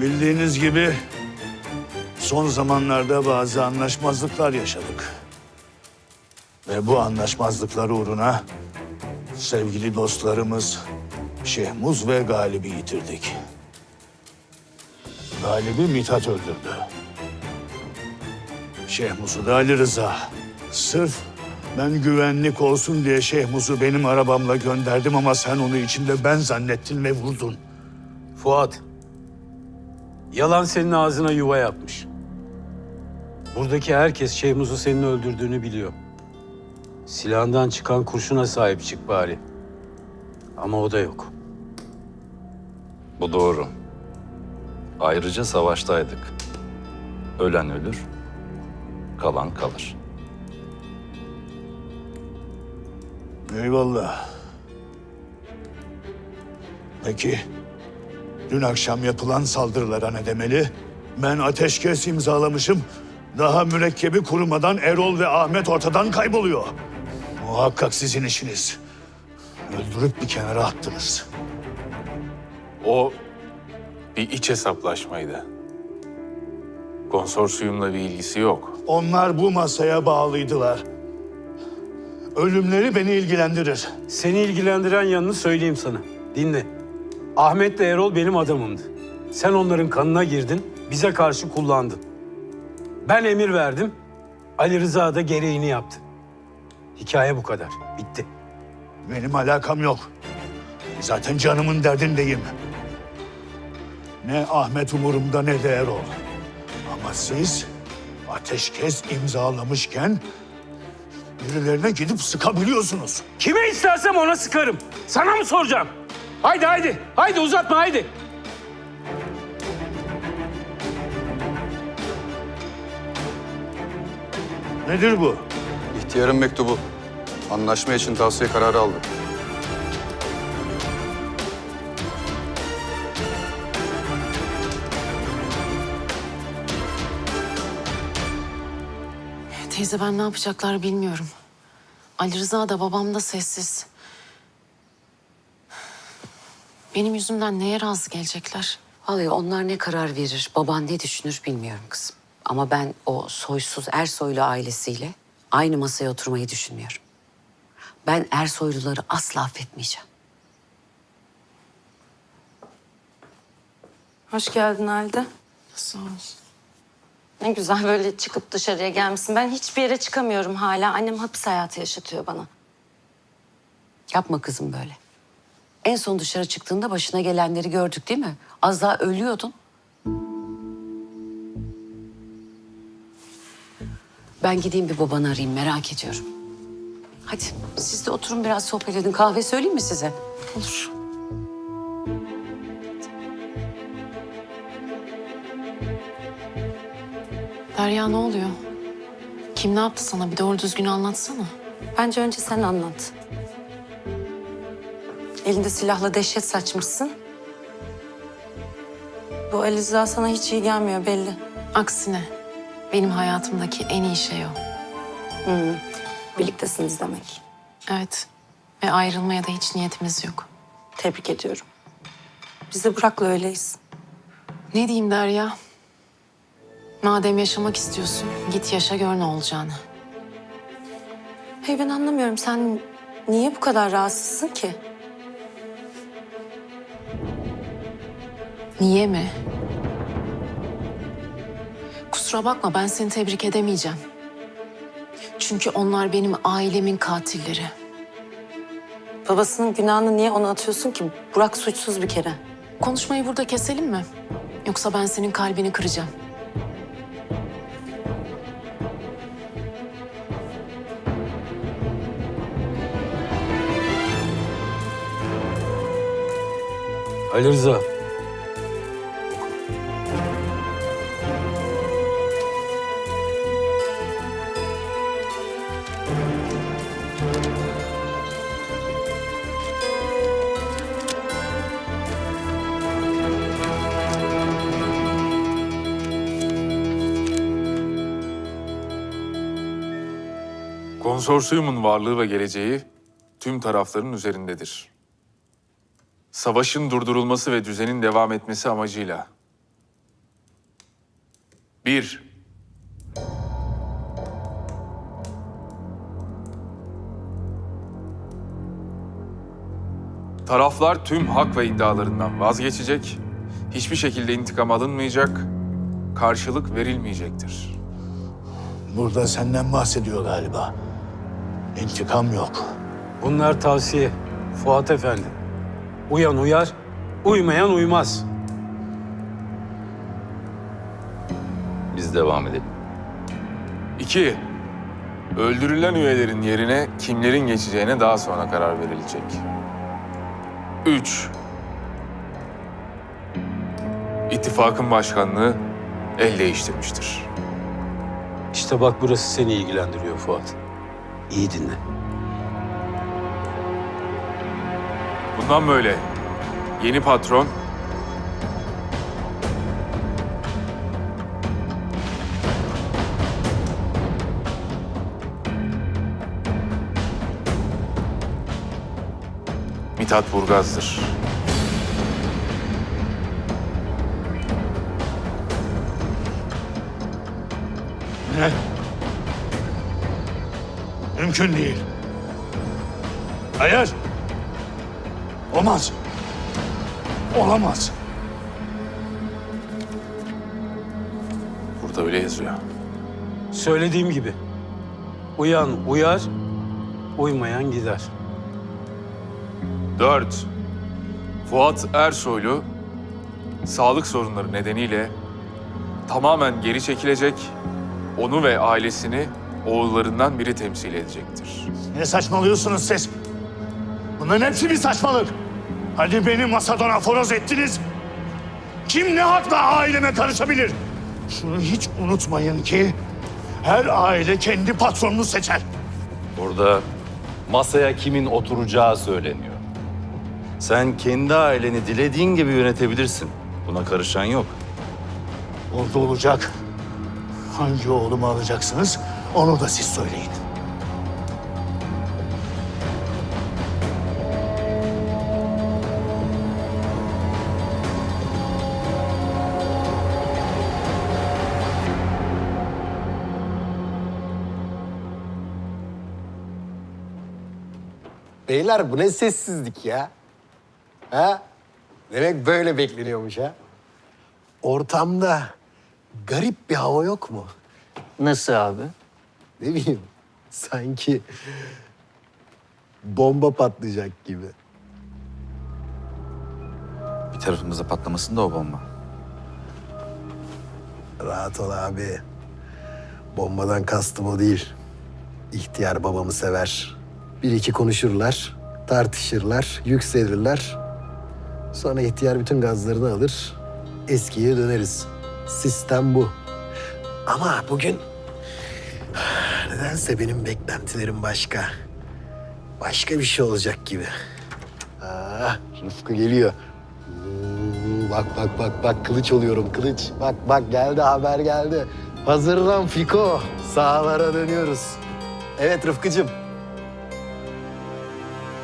Bildiğiniz gibi son zamanlarda bazı anlaşmazlıklar yaşadık. Ve bu anlaşmazlıklar uğruna sevgili dostlarımız Şehmuz ve Galip'i yitirdik. Galip'i Mithat öldürdü. Şehmuz'u da Ali Rıza. Sırf ben güvenlik olsun diye Şehmuz'u benim arabamla gönderdim ama sen onu içinde ben zannettin ve vurdun. Fuat. Yalan senin ağzına yuva yapmış. Buradaki herkes Şehmuz'u senin öldürdüğünü biliyor. Silahından çıkan kurşuna sahip çık bari. Ama o da yok. Bu doğru. Ayrıca savaştaydık. Ölen ölür, kalan kalır. Eyvallah. Peki, dün akşam yapılan saldırılara ne demeli? Ben ateşkes imzalamışım. Daha mürekkebi kurumadan Erol ve Ahmet ortadan kayboluyor. Muhakkak sizin işiniz. Öldürüp bir kenara attınız. O bir iç hesaplaşmaydı. Konsorsiyumla bir ilgisi yok. Onlar bu masaya bağlıydılar. Ölümleri beni ilgilendirir. Seni ilgilendiren yanını söyleyeyim sana. Dinle. Ahmet'le Erol benim adamımdı. Sen onların kanına girdin, bize karşı kullandın. Ben emir verdim, Ali Rıza da gereğini yaptı. Hikaye bu kadar. Bitti. Benim alakam yok. Zaten canımın derdindeyim. Ne Ahmet umurumda ne de Erol. Ama siz ateşkes imzalamışken birilerine gidip sıkabiliyorsunuz. Kime istersem ona sıkarım. Sana mı soracağım? Haydi haydi. Haydi uzatma haydi. Nedir bu? İhtiyarın mektubu. Anlaşma için tavsiye kararı aldı. Teyze ben ne yapacaklar bilmiyorum. Ali Rıza da babam da sessiz. Benim yüzümden neye razı gelecekler? Vallahi onlar ne karar verir, baban ne düşünür bilmiyorum kızım. Ama ben o soysuz Ersoylu ailesiyle aynı masaya oturmayı düşünmüyorum. Ben Ersoyluları asla affetmeyeceğim. Hoş geldin Halide. Sağ ol. Ne güzel böyle çıkıp dışarıya gelmişsin. Ben hiçbir yere çıkamıyorum hala. Annem hapis hayatı yaşatıyor bana. Yapma kızım böyle. En son dışarı çıktığında başına gelenleri gördük değil mi? Az daha ölüyordun. Ben gideyim bir babanı arayayım merak ediyorum. Hadi siz de oturun biraz sohbet edin. Kahve söyleyeyim mi size? Olur. Derya ne oluyor? Kim ne yaptı sana? Bir doğru düzgün anlatsana. Bence önce sen anlat. Elinde silahla dehşet saçmışsın. Bu Ali Rıza sana hiç iyi gelmiyor belli. Aksine benim hayatımdaki en iyi şey o. Birliktesiniz demek. Evet. Ve ayrılmaya da hiç niyetimiz yok. Tebrik ediyorum. Biz de Burak'la öyleyiz. Ne diyeyim Derya? Madem yaşamak istiyorsun, git yaşa gör ne olacağını. Hey ben anlamıyorum. Sen niye bu kadar rahatsızsın ki? Niye mi? Kusura bakma ben seni tebrik edemeyeceğim. Çünkü onlar benim ailemin katilleri. Babasının günahını niye ona atıyorsun ki? Burak suçsuz bir kere. Konuşmayı burada keselim mi? Yoksa ben senin kalbini kıracağım. Ali Rıza. Konsorsiyumun varlığı ve geleceği tüm tarafların üzerindedir. Savaşın durdurulması ve düzenin devam etmesi amacıyla Bir. Taraflar tüm hak ve iddialarından vazgeçecek, hiçbir şekilde intikam alınmayacak, karşılık verilmeyecektir. Burada senden bahsediyor galiba. İntikam yok. Bunlar tavsiye. Fuat Efendi. Uyan uyar, uymayan uymaz. Biz devam edelim. İki. Öldürülen üyelerin yerine kimlerin geçeceğine daha sonra karar verilecek. Üç. İttifakın başkanlığı el değiştirmiştir. İşte bak burası seni ilgilendiriyor Fuat. İyi dinle. Bundan böyle yeni patron Mithat Burgaz'dır. Ne? Mümkün değil. Hayır. Olmaz. Olamaz. Burada öyle yazıyor. Söylediğim gibi. Uyan uyar, uymayan gider. Dört. Fuat Ersoylu sağlık sorunları nedeniyle tamamen geri çekilecek, onu ve ailesini oğullarından biri temsil edecektir. Ne saçmalıyorsunuz siz? Bunların hepsi bir saçmalık. Hadi beni masadan aforoz ettiniz. Kim ne hakla aileme karışabilir? Şunu hiç unutmayın ki her aile kendi patronunu seçer. Burada masaya kimin oturacağı söyleniyor. Sen kendi aileni dilediğin gibi yönetebilirsin. Buna karışan yok. Orada olacak. Hangi oğlumu alacaksınız onu da siz söyleyin. Beyler bu ne sessizlik ya? Ha? Demek böyle bekleniyormuş ha? Ortamda garip bir hava yok mu? Nasıl abi? Ne bileyim, sanki bomba patlayacak gibi. Bir tarafımızda patlamasın da o bomba. Rahat ol abi. Bombadan kastım o değil. İhtiyar babamı sever. Bir iki konuşurlar, tartışırlar, yükselirler. Sonra ihtiyar bütün gazlarını alır, eskiye döneriz. Sistem bu. Ama bugün nedense benim beklentilerim başka. Başka bir şey olacak gibi. Ah, Rıfkı geliyor. Oo, Bak bak bak bak kılıç oluyorum kılıç. Bak bak geldi haber geldi. Hazırlan Fiko. Sahalara dönüyoruz. Evet Rıfkıcığım.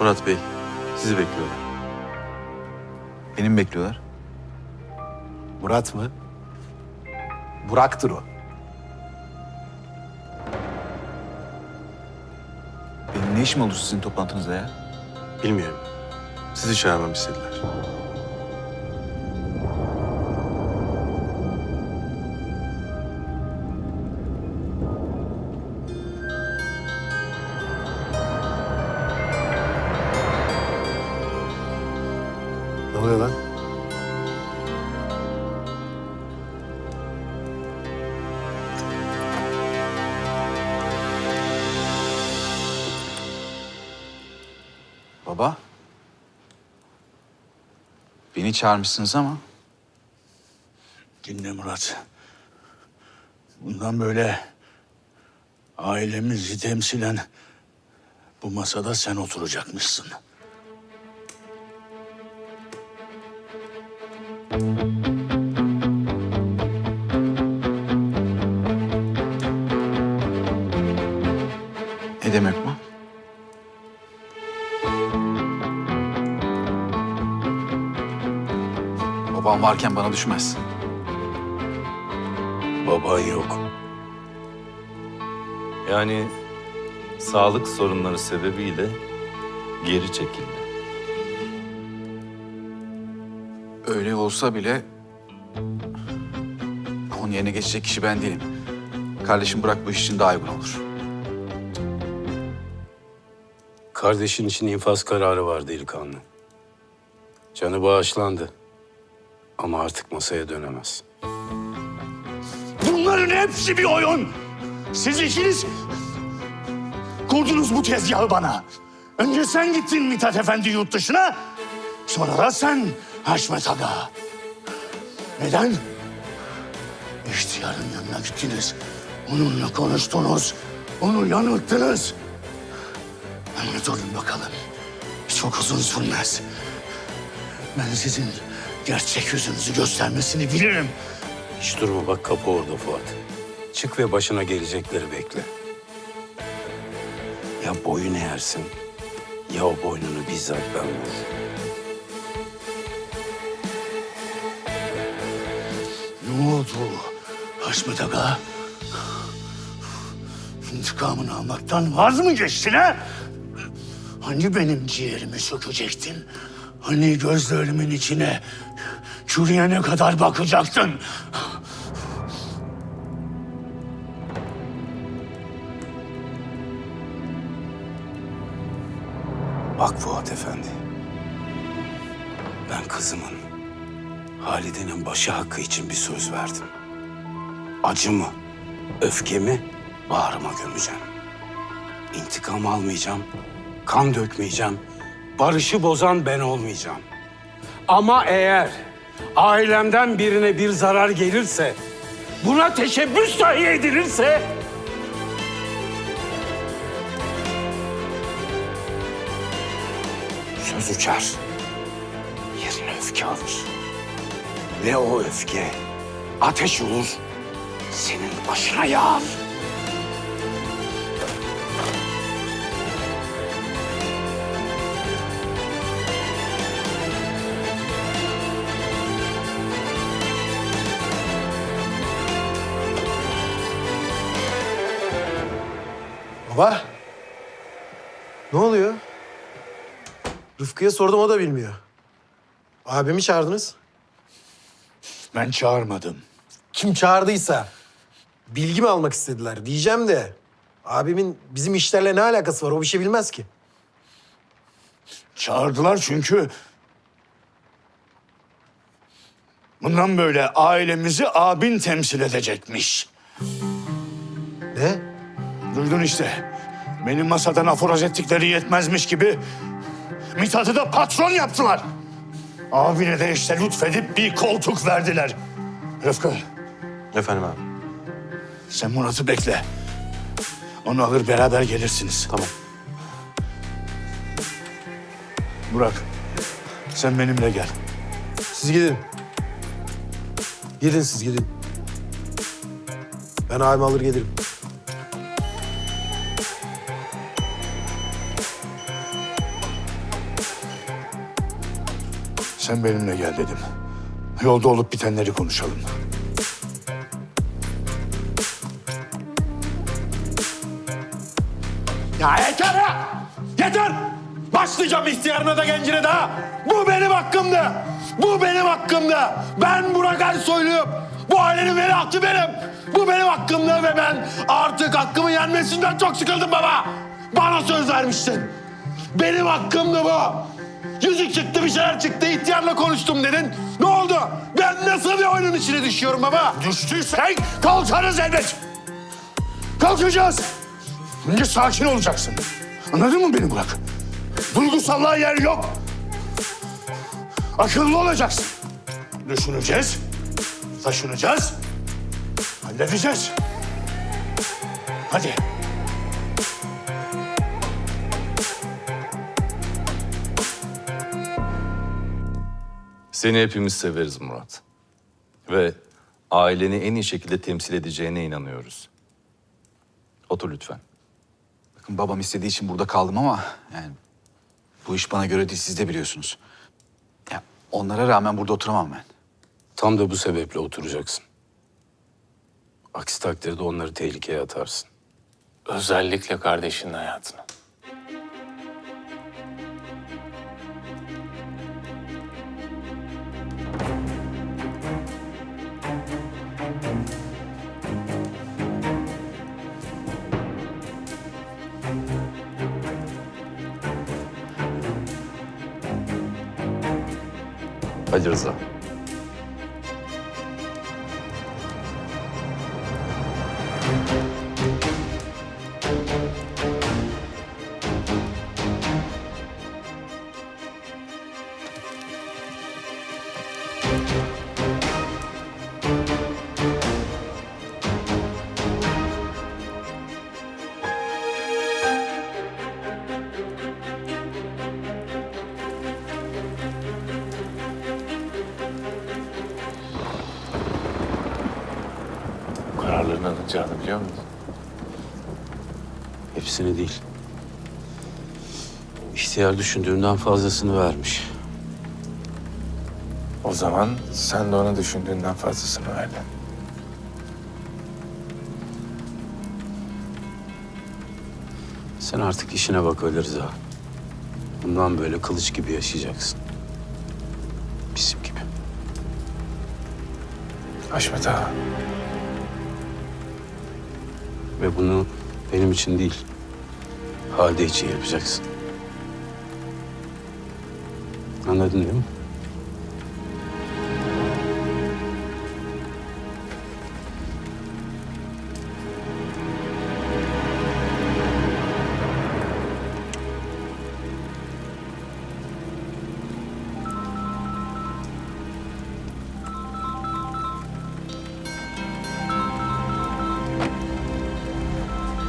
Murat Bey, sizi bekliyorlar. Benim bekliyorlar. Murat mı? Burak'tır o. Ne işim olur sizin toplantınızda ya? Bilmiyorum. Sizi çağırmam istediler. Çağırmışsınız ama Dinle Murat. Bundan böyle ailemizi temsilen bu masada sen oturacakmışsın. ne demek bu? Babam varken bana düşmez. Baban yok. Yani sağlık sorunları sebebiyle geri çekildi. Öyle olsa bile onun yerine geçecek kişi ben değilim. Kardeşim bırak bu iş için daha uygun olur. Kardeşin için infaz kararı var delikanlı. Canı bağışlandı. Ama artık masaya dönemez. Bunların hepsi bir oyun. Siz ikiniz kurdunuz bu tezgahı bana. Önce sen gittin Mithat Efendi yurt dışına. Sonra da sen Haşmet Aga. Neden? İhtiyarın yanına gittiniz. Onunla konuştunuz. Onu yanılttınız. Ama durun bakalım. Çok uzun sürmez. Ben sizin gerçek yüzünüzü göstermesini bilirim. Hiç durma bak kapı orada Fuat. Çık ve başına gelecekleri bekle. Ya boyun eğersin ya o boynunu bizzat ben vururum. Ne oldu Haşmet Aga? İntikamını almaktan vaz mı geçtin ha? Hani benim ciğerimi sökecektin? Hani gözlerimin içine çürüyene kadar bakacaktın? Bak Fuat Efendi. Ben kızımın Halide'nin başı hakkı için bir söz verdim. Acımı, öfkemi bağrıma gömeceğim. İntikam almayacağım, kan dökmeyeceğim. Barışı bozan ben olmayacağım. Ama eğer ailemden birine bir zarar gelirse, buna teşebbüs dahi edilirse söz uçar. Yerine öfke alır. Ve o öfke ateş olur. Senin başına yağar. Baba. Ne oluyor? Rıfkı'ya sordum o da bilmiyor. Abimi çağırdınız. Ben çağırmadım. Kim çağırdıysa bilgi mi almak istediler diyeceğim de abimin bizim işlerle ne alakası var o bir şey bilmez ki. Çağırdılar çünkü... Bundan böyle ailemizi abin temsil edecekmiş. Ne? Duydun işte. Benim masadan aforoz ettikleri yetmezmiş gibi... Mithat'ı da patron yaptılar. Abine de işte lütfedip bir koltuk verdiler. Rıfkı, Efendim abi. sen Murat'ı bekle. Onu alır beraber gelirsiniz. Tamam. Burak, sen benimle gel. Siz gidin. Gidin siz gidin. Ben abimi alır gelirim. Sen benimle gel dedim. Yolda olup bitenleri konuşalım. Ya yeter ya! Yeter! Başlayacağım ihtiyarına da gencine daha. Bu benim hakkımdı. Bu benim hakkımdı. Ben Burak Ersoylu'yum. Bu ailenin veliahtı benim. Bu benim hakkımdı ve ben artık hakkımın yenmesinden çok sıkıldım baba. Bana söz vermiştin. Benim hakkımdı bu. Yüzük çıktı bir şeyler çıktı ihtiyarla konuştum dedin. Ne oldu? Ben nasıl bir oyunun içine düşüyorum baba? Düştüysen kalkarız elbet. Kalkacağız. Önce sakin olacaksın. Anladın mı beni Burak? Duygusallığa yer yok. Akıllı olacaksın. Düşüneceğiz. Taşınacağız. Halledeceğiz. Hadi. Seni hepimiz severiz Murat. Ve aileni en iyi şekilde temsil edeceğine inanıyoruz. Otur lütfen. Bakın babam istediği için burada kaldım ama yani bu iş bana göre değil siz de biliyorsunuz. Ya onlara rağmen burada oturamam ben. Tam da bu sebeple oturacaksın. Aksi takdirde onları tehlikeye atarsın. Özellikle kardeşinin hayatını. Ali Rıza. Kararlarını alınacağını biliyor musun? Hepsini değil. İhtiyar düşündüğünden fazlasını vermiş. O zaman sen de ona düşündüğünden fazlasını verdin. Sen artık işine bak Ali Rıza. Bundan böyle kılıç gibi yaşayacaksın. Bizim gibi. Haşmet ağa. Ve bunu benim için değil, Halide için yapacaksın. Anladın değil mi?